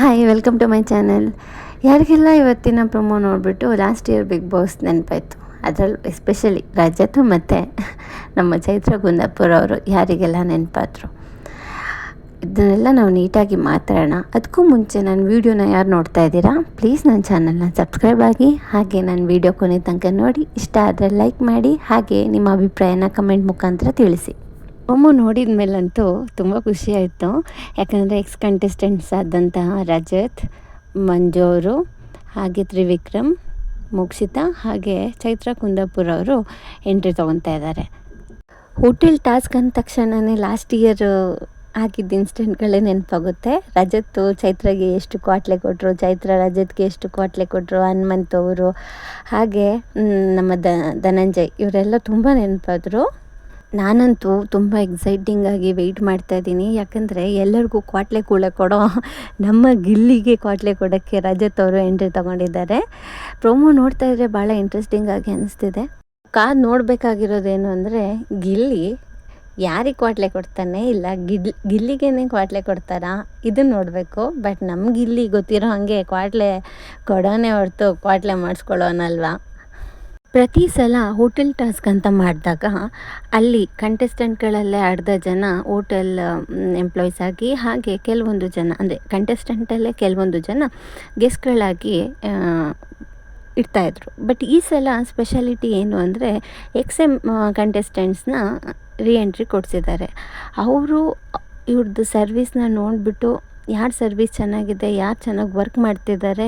Hi welcome to my channel ಯಾರಿಗೆಲ್ಲ ಇವತ್ತಿನ promo ನೋಡಿಬಿಟ್ಟು ಲಾಸ್ಟ್ ಇಯರ್ ಬಿಗ್ ಬಾಸ್ ನೆನಪಾಯಿತು. ಅದರಲ್ಲೂ ಎಸ್ಪೆಷಲಿ ರಜತ್ ಮತ್ತು ನಮ್ಮ ಚೈತ್ರ ಗುಂದಾಪುರ ಅವರು ಯಾರಿಗೆಲ್ಲ ನೆನಪಾದ್ರು. ಇದನ್ನೆಲ್ಲ ನಾವು ನೀಟಾಗಿ ಮಾತಾಡೋಣ. ಅದಕ್ಕೂ ಮುಂಚೆ ನನ್ನ ವೀಡಿಯೋನ ಯಾರು ನೋಡ್ತಾ ಇದ್ದೀರಾ ಪ್ಲೀಸ್ ನನ್ನ ಚಾನಲ್ನ ಸಬ್ಸ್ಕ್ರೈಬ್ ಆಗಿ, ಹಾಗೆ ನನ್ನ ವೀಡಿಯೋ ಕೊನೆ ತನಕ ನೋಡಿ. ಇಷ್ಟ ಆದರೆ ಲೈಕ್ ಮಾಡಿ, ಹಾಗೆ ನಿಮ್ಮ ಅಭಿಪ್ರಾಯನ ಕಮೆಂಟ್ ಮುಖಾಂತರ ತಿಳಿಸಿ. ಒಮ್ಮೆ ನೋಡಿದ ಮೇಲಂತೂ ತುಂಬ ಖುಷಿ ಆಯಿತು ಯಾಕಂದರೆ ಎಕ್ಸ್ ಕಂಟೆಸ್ಟೆಂಟ್ಸ್ ಆದಂತಹ ರಜತ್ ಮಂಜು ಅವರು ಹಾಗೆ ತ್ರಿವಿಕ್ರಮ್, ಮುಕ್ಷಿತಾ, ಹಾಗೆ ಚೈತ್ರ ಕುಂದಾಪುರ ಅವರು ಎಂಟ್ರಿ ತೊಗೊತಾ ಇದ್ದಾರೆ. ಹೋಟೆಲ್ ಟಾಸ್ಕ್ ಅಂದ ತಕ್ಷಣವೇ ಲಾಸ್ಟ್ ಇಯರ್ ಆಗಿದ್ದ ಇನ್ಸಿಡೆಂಟ್ಗಳೇ ನೆನಪಾಗುತ್ತೆ. ರಜತ್ ಚೈತ್ರಗೆ ಎಷ್ಟು ಕ್ವಾಟ್ಲೆ ಕೊಟ್ಟರು ಚೈತ್ರ ರಜತ್ಗೆ ಎಷ್ಟು ಕ್ವಾಟ್ಲೆ ಕೊಟ್ಟರು ಹನುಮಂತ್ ಅವರು ಹಾಗೆ ನಮ್ಮ ದ, ಧನಂಜಯ್, ಇವರೆಲ್ಲ ತುಂಬ ನೆನಪಾದರು. ನಾನಂತೂ ತುಂಬ ಎಕ್ಸೈಟಿಂಗ್ ಆಗಿ ವೆಯ್ಟ್ ಮಾಡ್ತಾ ಇದ್ದೀನಿ. ಯಾಕಂದರೆ ಎಲ್ಲರಿಗೂ ಕ್ವಾಟ್ಲೆ ಕೂಡ ಕೊಡೋ, ನಮ್ಮ ಗಿಲ್ಲಿಗೆ ಕ್ವಾಟ್ಲೆ ಕೊಡೋಕ್ಕೆ ರಜತ್ ಅವರು ಎಂಟ್ರಿ ತೊಗೊಂಡಿದ್ದಾರೆ. ಪ್ರೊಮೋ ನೋಡ್ತಾ ಇದ್ರೆ ಭಾಳ ಇಂಟ್ರೆಸ್ಟಿಂಗಾಗಿ ಅನಿಸ್ತಿದೆ. ಕಾದು ನೋಡಬೇಕಾಗಿರೋದೇನು ಅಂದರೆ, ಗಿಲ್ಲಿ ಯಾರಿಗೆ ಕ್ವಾಟ್ಲೆ ಕೊಡ್ತಾನೆ ಇಲ್ಲ ಗಿಲ್ ಗಿಲ್ಲಿಗೇನೆ ಕ್ವಾಟ್ಲೆ ಕೊಡ್ತಾರಾ? ಇದನ್ನು ನೋಡಬೇಕು. ಬಟ್ ನಮ್ಮ ಗಿಲ್ಲಿ ಗೊತ್ತಿರೋ ಹಾಗೆ ಕ್ವಾಟ್ಲೆ ಕೊಡೋನೇ ಹೊರತು ಕ್ವಾಟ್ಲೆ ಮಾಡಿಸ್ಕೊಳ್ಳೋನಲ್ವಾ? ಪ್ರತಿ ಸಲ ಹೋಟೆಲ್ ಟಾಸ್ಕ್ ಅಂತ ಮಾಡಿದಾಗ, ಅಲ್ಲಿ ಕಂಟೆಸ್ಟೆಂಟ್ಗಳಲ್ಲೇ ಅರ್ಧ ಜನ ಹೋಟೆಲ್ ಎಂಪ್ಲಾಯೀಸ್ ಆಗಿ, ಹಾಗೆ ಕೆಲವೊಂದು ಜನ, ಅಂದರೆ ಕಂಟೆಸ್ಟೆಂಟಲ್ಲೇ ಕೆಲವೊಂದು ಜನ ಗೆಸ್ಟ್ಗಳಾಗಿ ಇರ್ತಾಯಿದ್ರು ಬಟ್ ಈ ಸಲ ಸ್ಪೆಷಾಲಿಟಿ ಏನು ಅಂದರೆ ಎಕ್ಸ್ ಎಂ ಕಂಟೆಸ್ಟೆಂಟ್ಸ್ನ ರೀ ಎಂಟ್ರಿ ಕೊಡಿಸಿದ್ದಾರೆ. ಅವರು ಇವ್ರದ್ದು ಸರ್ವಿಸ್ನ ನೋಡಿಬಿಟ್ಟು ಯಾರು ಸರ್ವಿಸ್ ಚೆನ್ನಾಗಿದೆ, ಯಾರು ಚೆನ್ನಾಗಿ ವರ್ಕ್ ಮಾಡ್ತಿದ್ದಾರೆ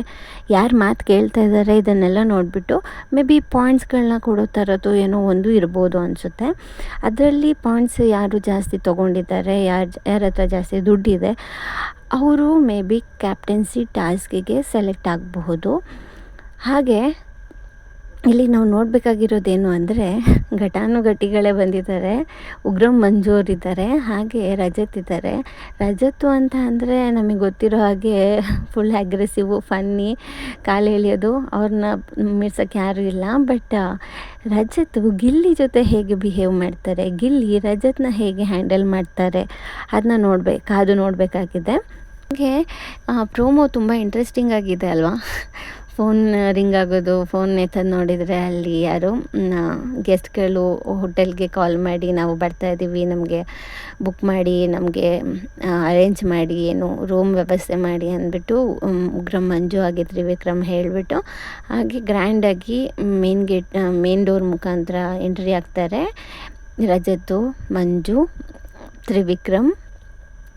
ಯಾರು ಮಾತು ಕೇಳ್ತಾ ಇದ್ದಾರೆ ಇದನ್ನೆಲ್ಲ ನೋಡಿಬಿಟ್ಟು ಮೇ ಬಿ ಪಾಯಿಂಟ್ಸ್ಗಳನ್ನ ಕೊಡೋ ಥರದ್ದು ಏನೋ ಒಂದು ಇರ್ಬೋದು ಅನಿಸುತ್ತೆ. ಅದರಲ್ಲಿ ಪಾಯಿಂಟ್ಸ್ ಯಾರು ಜಾಸ್ತಿ ತೊಗೊಂಡಿದ್ದಾರೆ, ಯಾರು ಯಾರ ಹತ್ರ ಜಾಸ್ತಿ ದುಡ್ಡಿದೆ, ಅವರು ಮೇ ಬಿ ಕ್ಯಾಪ್ಟನ್ಸಿ ಟಾಸ್ಕಿಗೆ ಸೆಲೆಕ್ಟ್ ಆಗಬಹುದು. ಹಾಗೆ ಇಲ್ಲಿ ನಾವು ನೋಡಬೇಕಾಗಿರೋದೇನು ಅಂದರೆ ಘಟಾನುಘಟಿಗಳೇ ಬಂದಿದ್ದಾರೆ. ಉಗ್ರಂ ಮಂಜೂರ್ ಇದ್ದಾರೆ, ಹಾಗೆ ರಜತ್ ಇದ್ದಾರೆ. ರಜತ್ತು ಅಂತ ಅಂದರೆ ನಮಗೆ ಗೊತ್ತಿರೋ ಹಾಗೆ ಫುಲ್ ಅಗ್ರೆಸಿವು ಫನ್ನಿ ಕಾಲು ಎಳೆಯೋದು. ಅವ್ರನ್ನ ಮೀರ್ಸೋಕ್ಕೆ ಯಾರೂ ಇಲ್ಲ. ಬಟ್ ರಜತ್ ಗಿಲ್ಲಿ ಜೊತೆ ಹೇಗೆ ಬಿಹೇವ್ ಮಾಡ್ತಾರೆ, ಗಿಲ್ಲಿ ರಜತ್ನ ಹೇಗೆ ಹ್ಯಾಂಡಲ್ ಮಾಡ್ತಾರೆ ಅದನ್ನ ನೋಡಬೇಕು, ಅದು ನೋಡಬೇಕಾಗಿದೆ. ಹಾಗೆ ಪ್ರೋಮೋ ತುಂಬ ಇಂಟ್ರೆಸ್ಟಿಂಗ್ ಆಗಿದೆ ಅಲ್ವಾ? ಫೋನ್ ರಿಂಗ್ ಆಗೋದು ಫೋನ್ ಎತ್ತೋದು ನೋಡಿದರೆ ಅಲ್ಲಿ ಯಾರು ಗೆಸ್ಟ್ಗಳು ಹೋಟೆಲ್ಗೆ ಕಾಲ್ ಮಾಡಿ ನಾವು ಬರ್ತಾ ಇದ್ದೀವಿ, ನಮಗೆ ಬುಕ್ ಮಾಡಿ, ನಮಗೆ ಅರೇಂಜ್ ಮಾಡಿ, ಏನು ರೂಮ್ ವ್ಯವಸ್ಥೆ ಮಾಡಿ ಅಂದ್ಬಿಟ್ಟು ಉಗ್ರಂ ಮಂಜು ಆಗಿದ್ರಿ ತ್ರಿವಿಕ್ರಮ್ ಹೇಳಿಬಿಟ್ಟು, ಹಾಗೆ ಗ್ರ್ಯಾಂಡಾಗಿ ಮೇನ್ ಗೇಟ್ ಮೇನ್ ಡೋರ್ ಮುಖಾಂತರ ಎಂಟ್ರಿ ಆಗ್ತಾರೆ. ರಜತು, ಮಂಜು, ತ್ರಿವಿಕ್ರಮ್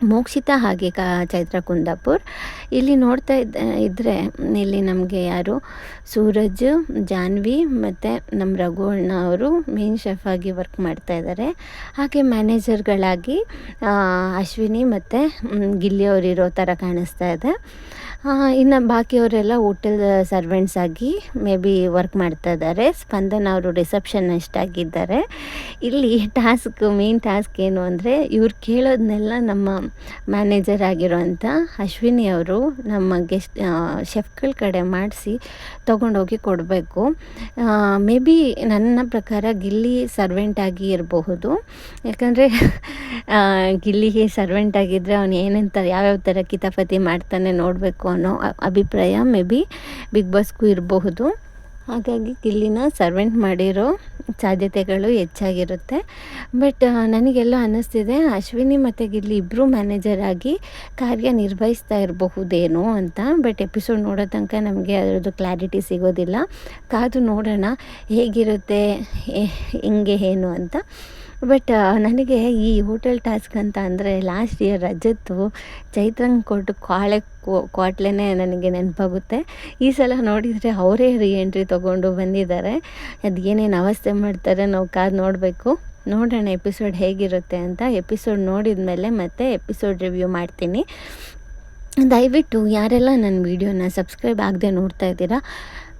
ಮೋಕ್ಷಿತಾ ಹಾಗೆ ಕಾ ಚೈತ್ರ ಕುಂದಾಪುರ್ ಇಲ್ಲಿ ನೋಡ್ತಾ ಇದ್ದ ಇದ್ದರೆ ಇಲ್ಲಿ ನಮಗೆ ಯಾರು? ಸೂರಜ್, ಜಾನ್ವಿ ಮತ್ತು ನಮ್ಮ ರಘುವಣ್ಣ ಅವರು ಮೇನ್ ಶೆಫ್ ಆಗಿ ವರ್ಕ್ ಮಾಡ್ತಾ ಇದ್ದಾರೆ ಹಾಗೆ ಮ್ಯಾನೇಜರ್ಗಳಾಗಿ ಅಶ್ವಿನಿ ಮತ್ತು ಗಿಲ್ಲಿ ಅವರು ಇರೋ ಥರ ಕಾಣಿಸ್ತಾ ಇದೆ. ಇನ್ನು ಬಾಕಿಯವರೆಲ್ಲ ಹೋಟೆಲ್ ಸರ್ವೆಂಟ್ಸ್ ಆಗಿ ಮೇ ಬಿ ವರ್ಕ್ ಮಾಡ್ತಾ ಇದ್ದಾರೆ ಸ್ಪಂದನ್ ಅವರು ರಿಸೆಪ್ಷನಿಸ್ಟ್ ಆಗಿದ್ದಾರೆ. ಇಲ್ಲಿ ಟಾಸ್ಕ್ ಮೇನ್ ಟಾಸ್ಕ್ ಏನು ಅಂದರೆ ಇವ್ರು ಕೇಳೋದನ್ನೆಲ್ಲ ನಮ್ಮ ಮ್ಯಾನೇಜರ್ ಆಗಿರೋಂಥ ಅಶ್ವಿನಿ ಅವರು ನಮ್ಮ ಗೆಸ್ಟ್ ಶೆಫ್ಗಳ ಕಡೆ ಮಾಡಿಸಿ ತೊಗೊಂಡೋಗಿ ಕೊಡಬೇಕು. ಮೇ ಬಿ ನನ್ನ ಪ್ರಕಾರ ಗಿಲ್ಲಿ ಸರ್ವೆಂಟ್ ಆಗಿ ಇರಬಹುದು. ಯಾಕಂದರೆ ಗಿಲ್ಲಿಗೆ ಸರ್ವೆಂಟ್ ಆಗಿದ್ದರೆ ಅವನು ಏನಂತ ಯಾವ್ಯಾವ ಥರ ಕಿತಾಪತಿ ಮಾಡ್ತಾನೆ ನೋಡಬೇಕು. ಅನ್ನೋ ಅಭಿಪ್ರಾಯ ಮೇ ಬಿ ಬಿಗ್ ಬಾಸ್ಗೂ ಇರಬಹುದು. ಹಾಗಾಗಿ ಗಿಲ್ಲಿನ ಸರ್ವೆಂಟ್ ಮಾಡಿರೋ ಸಾಧ್ಯತೆಗಳು ಹೆಚ್ಚಾಗಿರುತ್ತೆ. ಬಟ್ ನನಗೆಲ್ಲ ಅನ್ನಿಸ್ತಿದೆ ಅಶ್ವಿನಿ ಮತ್ತು ಗಿಲ್ಲಿ ಇಬ್ಬರು ಮ್ಯಾನೇಜರ್ ಆಗಿ ಕಾರ್ಯನಿರ್ವಹಿಸ್ತಾ ಇರಬಹುದೇನೋ ಅಂತ. ಬಟ್ ಎಪಿಸೋಡ್ ನೋಡೋ ತನಕ ನಮಗೆ ಅದರದ್ದು ಕ್ಲಾರಿಟಿ ಸಿಗೋದಿಲ್ಲ. ಕಾದು ನೋಡೋಣ, ಹೇಗಿರುತ್ತೆ ಹೆಂಗೆ, ಏನು ಅಂತ. ಬಟ್ ನನಗೆ ಈ ಹೋಟೆಲ್ ಟಾಸ್ಕ್ ಅಂತ ಅಂದರೆ ಲಾಸ್ಟ್ ಇಯರ್ ರಜತ್ತು ಚೈತ್ರಂಗ್ ಕೊಟ್ಟು ಕಾಳೆ ಕ್ವಾಟ್ಲೇ ನನಗೆ ನೆನಪಾಗುತ್ತೆ. ಈ ಸಲ ನೋಡಿದರೆ ಅವರೇ ರೀ ಎಂಟ್ರಿ ತೊಗೊಂಡು ಬಂದಿದ್ದಾರೆ. ಅದು ಏನೇನು ಅವಸ್ಥೆ ಮಾಡ್ತಾರೆ ನಾವು ಕಾದು ನೋಡಬೇಕು. ನೋಡೋಣ ಎಪಿಸೋಡ್ ಹೇಗಿರುತ್ತೆ ಅಂತ ಎಪಿಸೋಡ್ ನೋಡಿದ ಮೇಲೆ ಮತ್ತೆ ಎಪಿಸೋಡ್ ರಿವ್ಯೂ ಮಾಡ್ತೀನಿ. ದಯವಿಟ್ಟು ಯಾರೆಲ್ಲ ನನ್ನ ವೀಡಿಯೋನ ಸಬ್ಸ್ಕ್ರೈಬ್ ಆಗದೆ ನೋಡ್ತಾ ಇದ್ದೀರಾ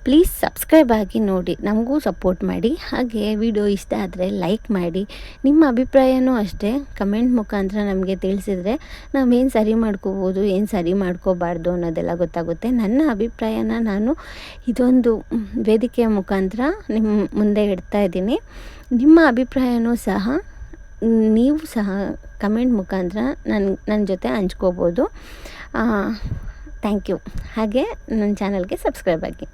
ಪ್ಲೀಸ್ ಸಬ್ಸ್ಕ್ರೈಬ್ ಆಗಿ ನೋಡಿ. ನಮಗೂ ಸಪೋರ್ಟ್ ಮಾಡಿ. ಹಾಗೆ ವಿಡಿಯೋ ಇಷ್ಟ ಆದರೆ ಲೈಕ್ ಮಾಡಿ. ನಿಮ್ಮ ಅಭಿಪ್ರಾಯನೂ ಅಷ್ಟೇ ಕಮೆಂಟ್ ಮುಖಾಂತರ ನಮಗೆ ತಿಳಿಸಿದರೆ ಏನು ಸರಿ ಮಾಡ್ಕೋಬೋದು, ಏನು ಸರಿ ಮಾಡ್ಕೋಬಾರ್ದು ಅನ್ನೋದೆಲ್ಲ ಗೊತ್ತಾಗುತ್ತೆ. ನನ್ನ ಅಭಿಪ್ರಾಯನ ನಾನು ಇದೊಂದು ವೇದಿಕೆಯ ಮುಖಾಂತರ ನಿಮ್ಮ ಮುಂದೆ ಇಡ್ತಾ ಇದ್ದೀನಿ. ನಿಮ್ಮ ಅಭಿಪ್ರಾಯನೂ ಸಹ ನೀವು ಸಹ ಕಮೆಂಟ್ ಮುಖಾಂತರ ನನ್ನ ನನ್ನ ಜೊತೆ ಹಂಚ್ಕೋಬೋದು. ಥ್ಯಾಂಕ್ ಯು ಹಾಗೆ ನನ್ನ ಚಾನಲ್ಗೆ ಸಬ್ಸ್ಕ್ರೈಬ್ ಆಗಿ.